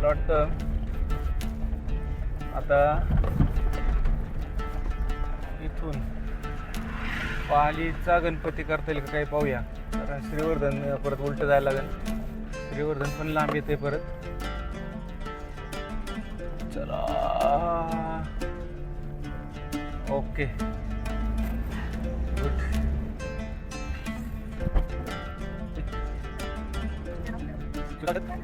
मला वाटतं. आता इथून पालीचा गणपती करता येईल का काही पाहूया. कारण श्रीवर्धन परत उलट जायला लागेल. श्रीवर्धन पण लांब येते परत. चला. ओके. गुड.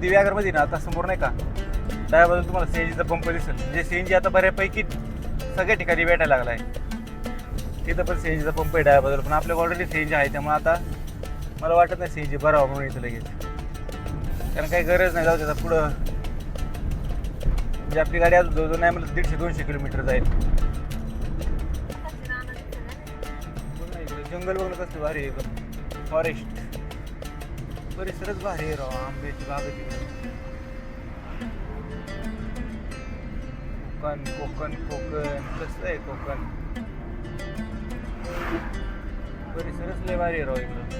दिव्यागरमध्ये ना आता समोर नाही का? त्याबद्दल तुम्हाला सीएनजीचा पंप दिसेल. म्हणजे सीएनजी आता बऱ्यापैकी सगळ्या ठिकाणी भेटायला लागला आहे तिथं पण सीएनजीचा पंप आहे डाव्या पण आपल्या ऑलरेडी सीएनजी आहे त्यामुळे आता मला वाटत नाही सीएनजी भरावा म्हणून इथं लगेच. कारण काही गरज नाही जाऊ त्याचा पुढं. म्हणजे आपली गाडी अजून जवळजवळ नाही म्हणलं दीडशे दोनशे किलोमीटर जाईल. जंगल बघणं कसं भारी आहे फॉरेस्ट परिसरच भारी आहे राव आंब्याची बाग कोकण कोकण कोकण कसं आहे कोकण परिसरच लय भारी राव इकडं.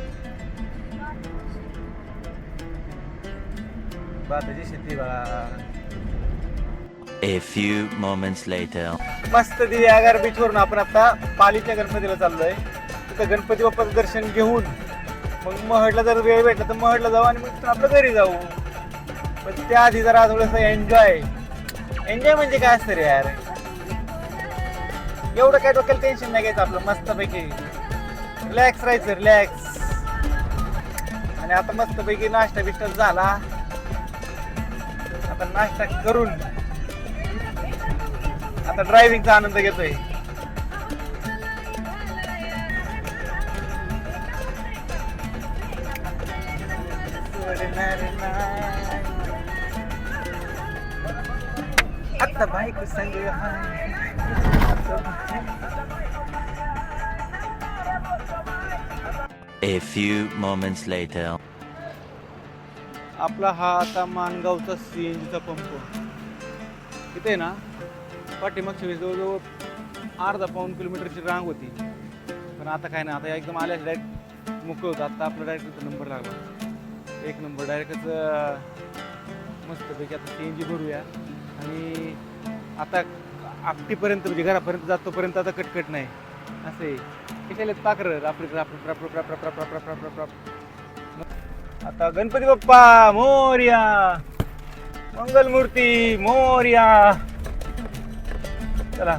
भाताची शेती बाळा. A few moments later. मस्त दिव्यागार बीच वरून आपण आता पालीच्या गणपतीला चाललोय. तिथं गणपती बाप्पाचं दर्शन घेऊन मग महडला जर वेळ भेटला तर महडला जाऊ आणि मग आपलं घरी जाऊ. पण त्याआधी जरा थोडंसं एन्जॉय एन्जॉय म्हणजे काय असतं रे यार? एवढं काय डोक्याला टेन्शन नाही घ्यायचं आपलं मस्तपैकी. रिलॅक्स राहायचं रिलॅक्स आणि आता मस्तपैकी नाश्ता बिष्टा झाला. आता नाश्ता करून. आता ड्रायव्हिंगचा आनंद घेतोय. आता बाईक संग A few moments later. आपला हा आता मानगावचा सीएनजीचा पंप. इथे आहे ना पाठीमागच्या वेळेस जवळजवळ अर्धा पाऊन किलोमीटरची रांग होती. पण आता काय नाही आता एकदम आल्या डायरेक्ट मोकळं होतं. आता आपला डायरेक्ट नंबर लागला. एक नंबर डायरेक्टच मस्तपैकी आता सी एन जी भरूया. आणि आता आपटीपर्यंत म्हणजे घरापर्यंत जातोपर्यंत आता कटकट नाही. असं. आहे कशाला पाखरं. आपली आता गणपती बाप्पा मोर्या. मंगलमूर्ती मोर्या. चला.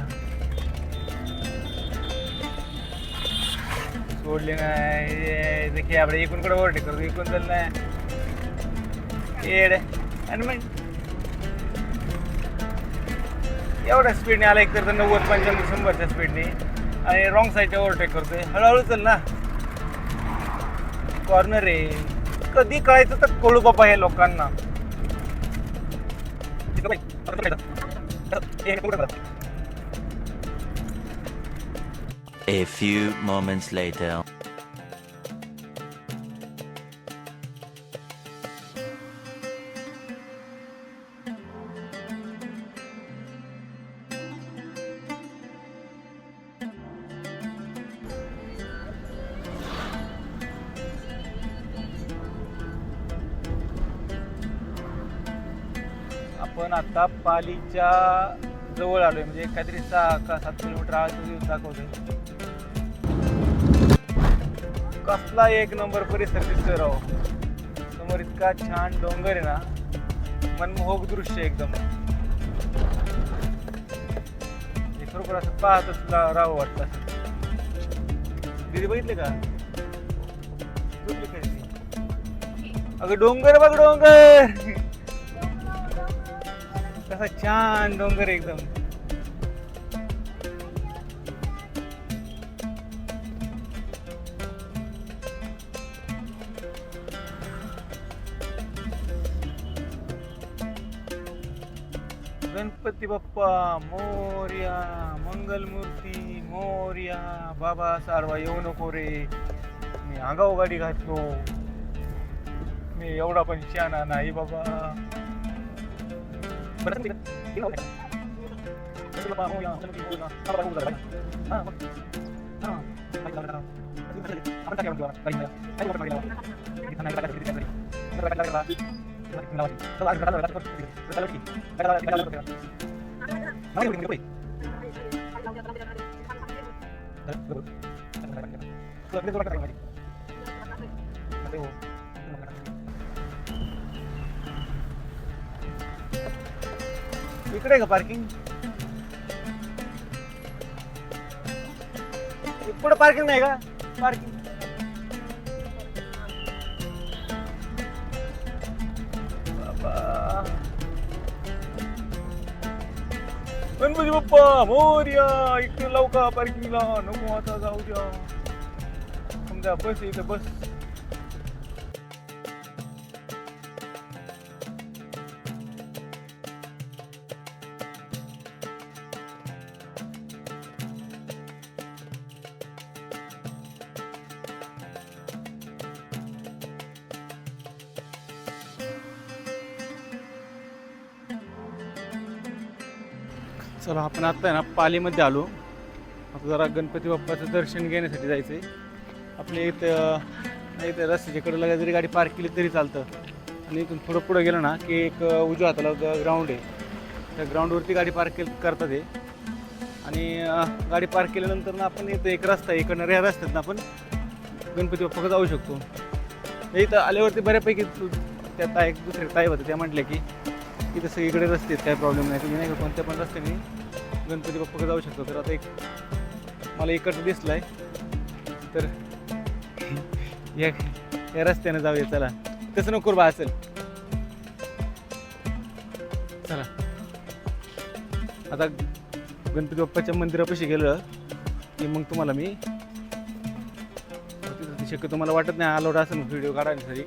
सोडले नाही. देखील आपण एकूणकडे ओरडे करतो एकूण चाललं नाही आणि मग? एवढ्या स्पीडने आला एक तर नव्वद पंच्याण्णव शंभरच्या स्पीडने आणि रॉंग साईडच्या ओव्हरटेक करतोय. हळूहळू चल ना. कॉर्नर आहे कधी कळायचं तर कळू बाबा हे लोकांना. A few moments later. आपण आता पालीच्या जवळ आलोय म्हणजे काहीतरी सहा का सात किलोमीटर आत दाखवतोय. कसला एक नंबर परिसर दिसतोय राव. समोर इतका छान डोंगर आहे ना मनमोहक दृश्य एकदम. खरोखर असं पाहतच रा- राहावं वाटतं असं. दिदी बघितले का? अगं डोंगर बघ डोंगर! कसा छान डोंगर एकदम. गणपती गणपती बाप्पा मोर्या मंगलमूर्ती मोर्या. बाबा सारवा येऊ नको रे. मी आगाऊ गाडी घातलो. मी एवढा पण शहाणा नाही बाबा. बरं, ठीक आहे. ठीक आहे. गणपती बाप्पा, मोरया, गणपती मोरया. हा, बरं, बरं, बरं. हा, बरं. हा. बाई, लावा, लावा. आपण टाकूया बरं, बाई, लावा. काही बरं, बाई, लावा. किती थांबा, किती थांबा, किती थांबा. बरं, बाई, लावा, लावा. चला, आज घराला जाऊ, चला, चला, की. घराला, घराला जाऊ, घराला. नाही, नाही, नाही, बरं, बरं. चला, प्लीज, बरं, करा, मध्ये. इकडे आहे का पार्किंग पुढे पार्किंग नाही का? पार्किंग गणपती बाप्पा मोर्या इकडे लवका पार्किंगला नको आता जाऊ द्या. समजा बस आहे इथं बस. तर आपण आता आहे ना पालीमध्ये आलो. आता जरा गणपती बाप्पाचं दर्शन घेण्यासाठी जायचं आहे आपल्या इथं नाही तर रस्त्याच्या लगेच जरी गाडी पार्क केली तरी चालतं. आणि इथून थोडं पुढं गेलं ना की एक उजव्या हाताला ग्राउंड आहे. त्या ग्राउंडवरती गाडी पार्क केली करतात हे. आणि गाडी पार्क केल्यानंतर ना आपण इथं एक रस्ता आहे इकडनं ह्या रस्त्यात ना आपण गणपती बाप्पाकडे जाऊ शकतो. इथं आल्यावरती बऱ्यापैकी तू- त्या ताई दुसरे ताई होते त्या म्हटल्या की इथं सगळीकडे रस्ते आहेत काही प्रॉब्लेम नाही. तुम्ही नाही का कोणत्या पण रस्त्याने गणपती बाप्पाकडे जाऊ शकतो. तर आता एक मला इकडचं दिसलं आहे तर या या रस्त्याने जाऊया चला. तसं नको बा असेल. चला. आता गणपती बाप्पाच्या मंदिरापाशी गेलं की मग तुम्हाला मी शक्यतो मला वाटत नाही अलाउड असेल व्हिडिओ काढण्यासाठी.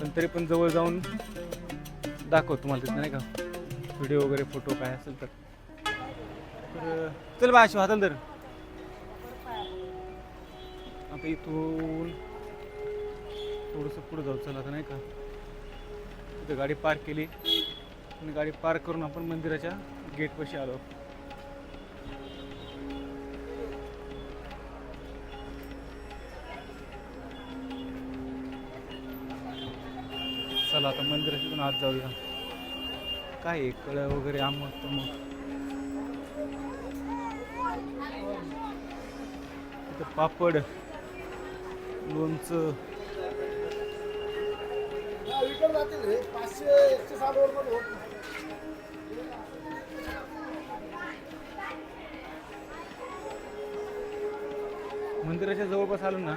पण तरी पण जवळ जाऊन दाखव तुम्हाला तिथं नाही का? व्हिडिओ वगैरे फोटो काय असेल तर. तर चल बा शिव हाताल तर आता इथून थोडंसं पुढं जाऊ चला आता नाही का? तिथं गाडी पार्क केली. आणि गाडी पार्क करून आपण मंदिराच्या गेटपाशी आलो. चला आता मंदिराच्या आत जाऊया. काय कळ वगैरे आम मग इथं पापड लोणचं. मंदिराच्या जवळपास आलो ना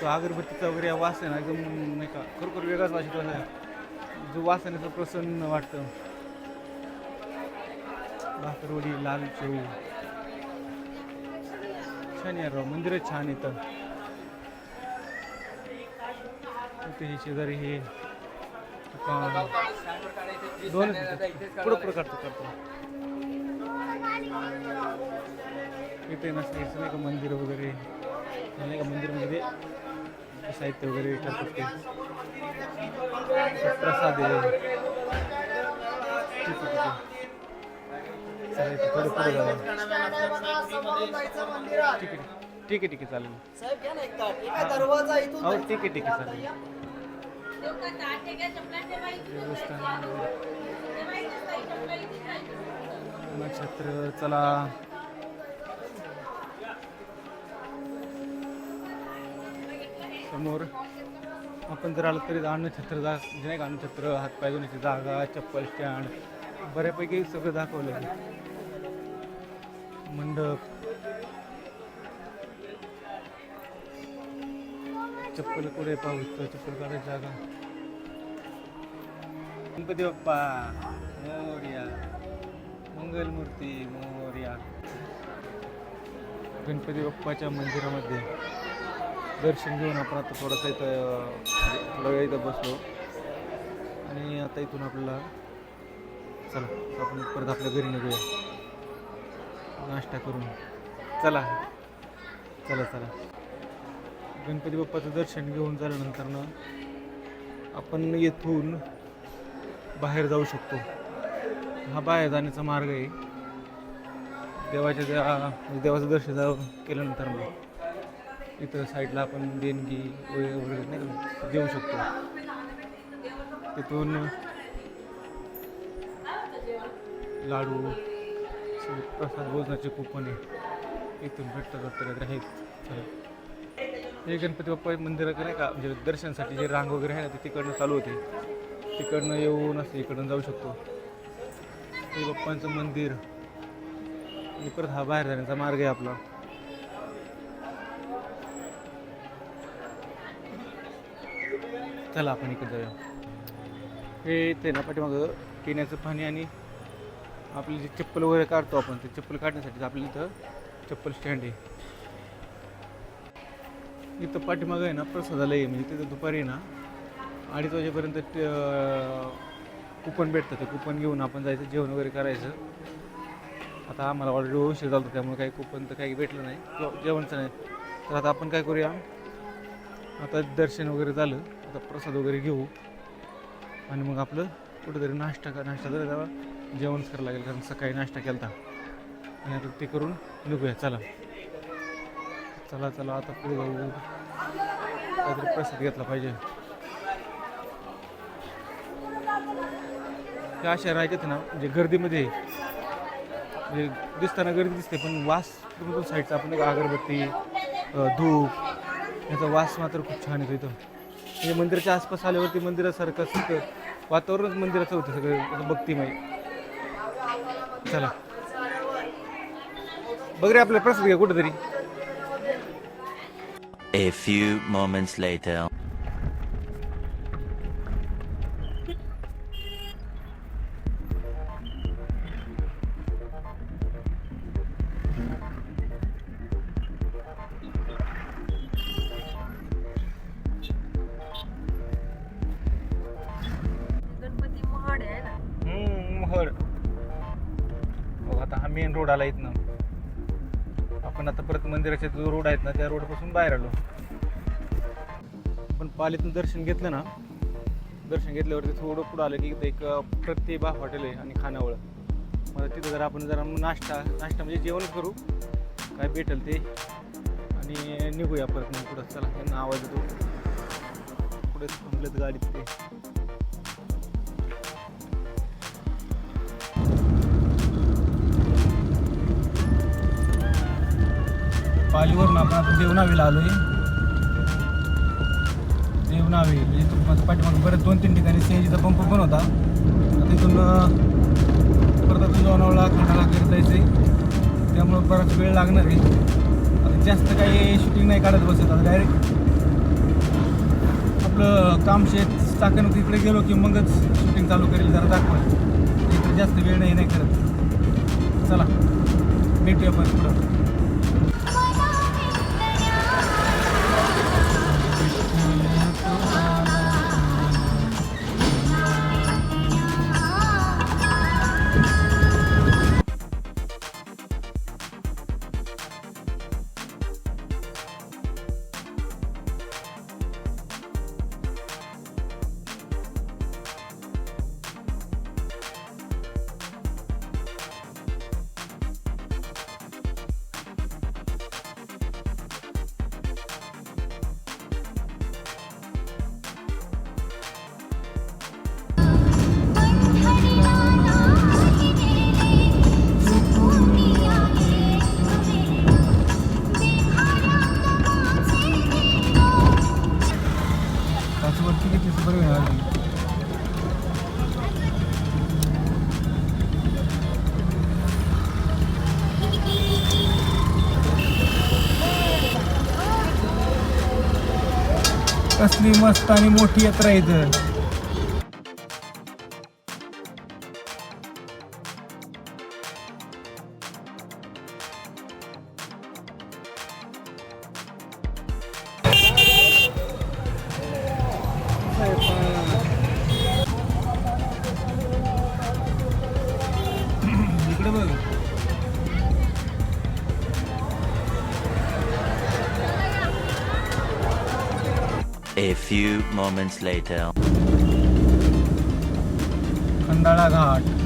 तो अगरबत्तीचा वगैरे वास आहे ना एकदम नाही का खरोखर वेगळाच वास येतो असा. जो वास आहे ना तो प्रसन्न वाटतं. भाकरवडी लाल शेव छान यार राव मंदिर छान येतं इथे हे शेजारी हे दोन पुढं पुढं करतो करतो इथे नसते नाही का मंदिर वगैरे? नाही का मंदिरमध्ये साहित्य वगैरे ठेवतात ते. प्रसाद आहे. ठीक आहे, ठीक आहे. ठीक आहे ठीक आहे ठीक आहे चालेल दरवाजा इथून हो ठीक आहे ठीक आहे चालेल नक्षत्र चला समोर आपण जर आलो तरी अन्नछत्र जा नाही का अन्नछत्र हातपाय धुण्याची जागा चप्पल स्टँड बऱ्यापैकी सगळं दाखवलं आहे मंडप. चप्पल कुठे पाहू चप्पल काढायची जागा. गणपती बाप्पा मोर्या. मंगलमूर्ती मोर्या. गणपती बाप्पाच्या मंदिरामध्ये दर्शन घेऊन आपण आता थोडंसं इथं थोडा वेळ इथं बसलो. आणि आता इथून आपल्याला चला आपण परत आपल्या घरी निघूया. नाश्ता करून. चला. चला चला. गणपती बाप्पाचं दर्शन घेऊन झाल्यानंतर ना आपण येथून बाहेर जाऊ शकतो. हा बाहेर जाण्याचा मार्ग आहे. देवाच्या त्या देवाचं दर्शन केल्यानंतर मग इथं साईडला आपण देणगी वगैरे वगैरे नाही देऊ शकतो. तिथून लाडू प्रसाद भोजनाचे कुपन आहे. इथून भेटतात वाटतं आहेत. हे गणपती बाप्पा मंदिराकडे नाही का म्हणजे दर्शनासाठी जे रांग वगैरे आहे ना ते तिकडनं चालू होते. तिकडनं येऊन असं इकडनं जाऊ शकतो. हे बाप्पांचं मंदिर. आणि परत हा बाहेर जाण्याचा मार्ग आहे आपला. चला आपण इकडे जाऊया. हे ते ना पाठीमागं पिण्याचं पाणी आणि आपली जी चप्पल वगैरे काढतो आपण ते चप्पल काढण्यासाठी आपल्या इथं चप्पल स्टँड आहे. इथं पाठीमागं आहे ना प्रसादालय आहे. म्हणजे तिथं दुपारी ना अडीच वाजेपर्यंत कुपन भेटतं. ते कुपन घेऊन आपण जायचं जेवण वगैरे करायचं. आता आम्हाला ऑलरेडी उशीर झाला त्यामुळे काही कुपन तर काही भेटलं नाही. जेवणचं नाही. तर आता आपण काय करूया? आता दर्शन वगैरे झालं. आता प्रसाद वगैरे घेऊ. आणि मग आपलं कुठेतरी नाश्ता का नाश्ता झाला. तेव्हा जेवणच करायला लागेल कारण सकाळी नाश्ता केला होता आणि आता ते करून निघूया. चला. चला चला. आता पुढे जाऊ. काहीतरी प्रसाद घेतला पाहिजे. त्या अशा राहायच्यात ना म्हणजे गर्दीमध्ये म्हणजे दिसताना गर्दी दिसते पण वास पूर्ण साईडचा. आपण एक अगरबत्ती धूप याचा वास मात्र खूप छान येतो इथं. म्हणजे मंदिराच्या आसपास आल्यावरती मंदिरासारखं वातावरणच मंदिराचं होतं सगळं भक्तिमय चला बघ रे आपल्या प्रसाद घ्या कुठेतरी A few moments later. परत जो रोड आहेत ना त्या रोडपासून बाहेर आलो. पण पालीतून दर्शन घेतलं ना दर्शन घेतल्यावरती थोडं पुढं आलं की इथं एक प्रतिभा हॉटेल आहे आणि खानावळ. मग तिथं जरा आपण जरा नाश्ता नाश्ता म्हणजे जेवण करू काय भेटेल ते. आणि निघूया परत मग पुढं. चला त्यांना आवाज येतो पुढे थांबलेत गाडीत ते. पालीवरून आपण आता देवनावीला आहे देवनावी म्हणजे तुम्हाला पाठीमागे परत दोन तीन ठिकाणी सीएनजीचा पंप पण होता. तिथून परत आता लोणावळा खंडाळा करत जायचं त्यामुळं बराच वेळ लागणार आहे. आता जास्त काही शूटिंग नाही काढत बसत. आता डायरेक्ट आपलं काम शेत टाकणं तिकडे गेलो की मगच शूटिंग चालू करेल जरा दाखवा. इकडे जास्त वेळ नाही नाही करत. चला भेटूया पण पुढं. मस्त आणि मोठी यात्रा इथं. few moments later. Kandala Ghat.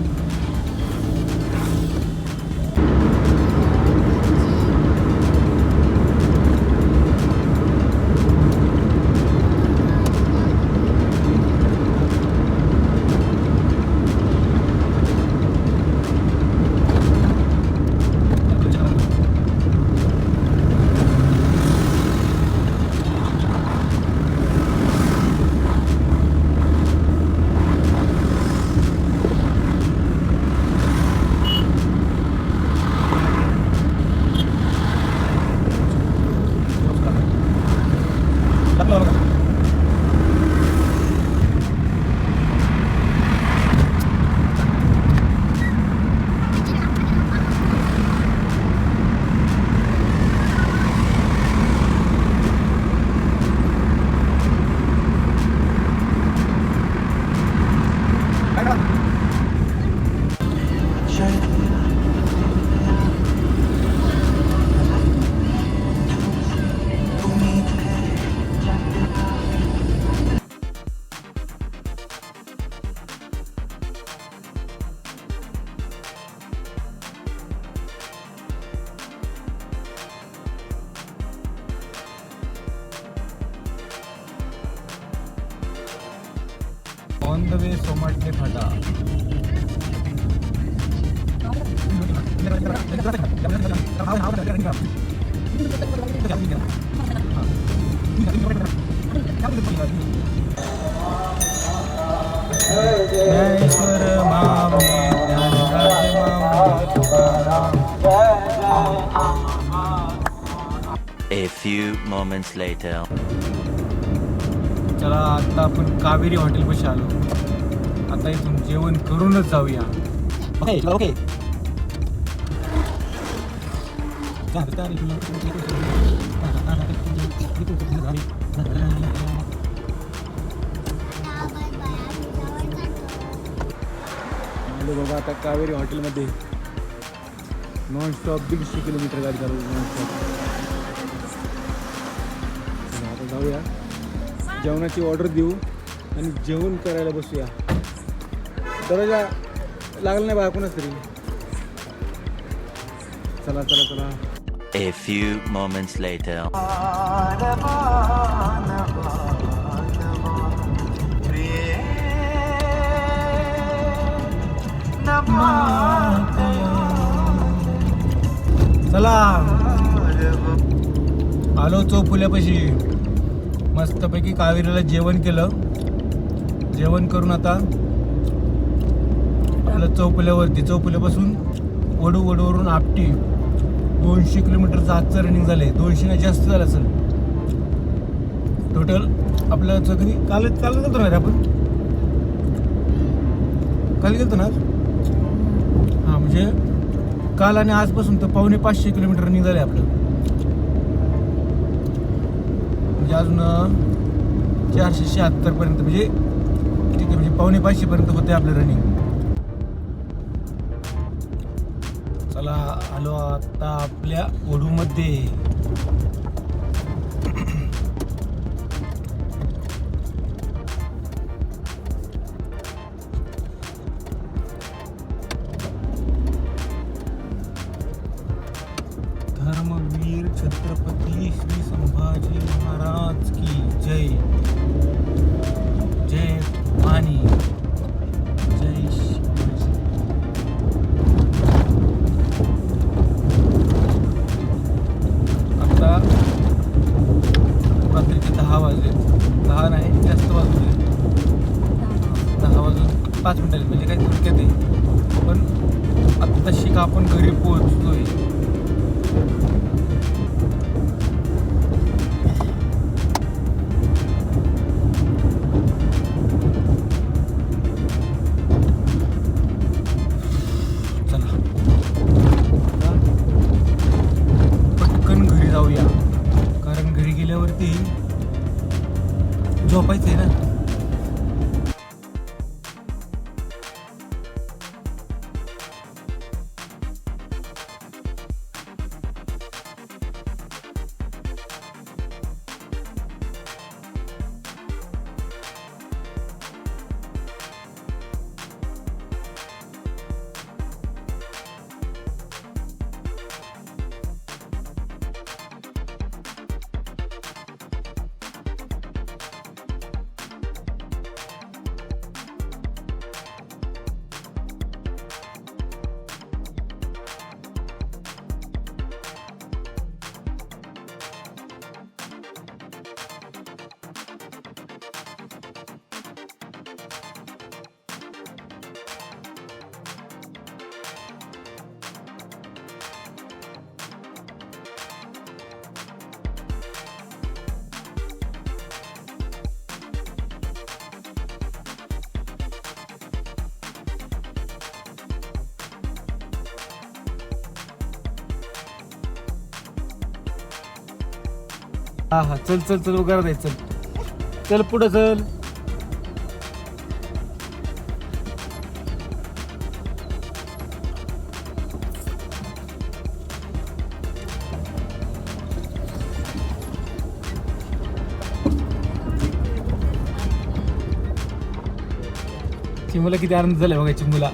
A few moments later. चला आता आपण कावेरी हॉटेलपाशी आलो. आता इथून जेवण करूनच जाऊया. ओके ओके आलो बाबा आता कावेरी हॉटेलमध्ये. नॉन स्टॉप दीडशे किलोमीटर गाडी चालू नॉन स्टॉप आता जाऊया. जेवणाची ऑर्डर देऊ आणि जेवण करायला बसूया. दरवाजा लागला नाही बा कोणाच तरी. चला चला चला. A few moments later. चला. आलो चौफुल्यापाशी. मस्तपैकी कावेरीला जेवण केलं. जेवण करून आता आपलं चौफुल्यावरती. चौफुल्यापासून वडू वडूवरून आपटी. दोनशे किलोमीटरचं आजचं रनिंग झालंय. दोनशे नाही जास्त झालं असेल. टोटल आपलं कधी काल काल गेलतो ना रे आपण? काल गेलतो ना आज? हां म्हणजे काल आणि आजपासून तर पावणे पाचशे किलोमीटर रनिंग झालं आहे आपलं. म्हणजे अजून चारशे शहात्तरपर्यंत म्हणजे ठीक आहे म्हणजे पावणे पाचशेपर्यंत होते आपलं रनिंग आलो आता आपल्या ओढूमध्ये आपण घरी हा हा चल चल चल उगार नाही चल. चल पुढं चल. चिमूला किती आनंद झालाय बघा चिमूला.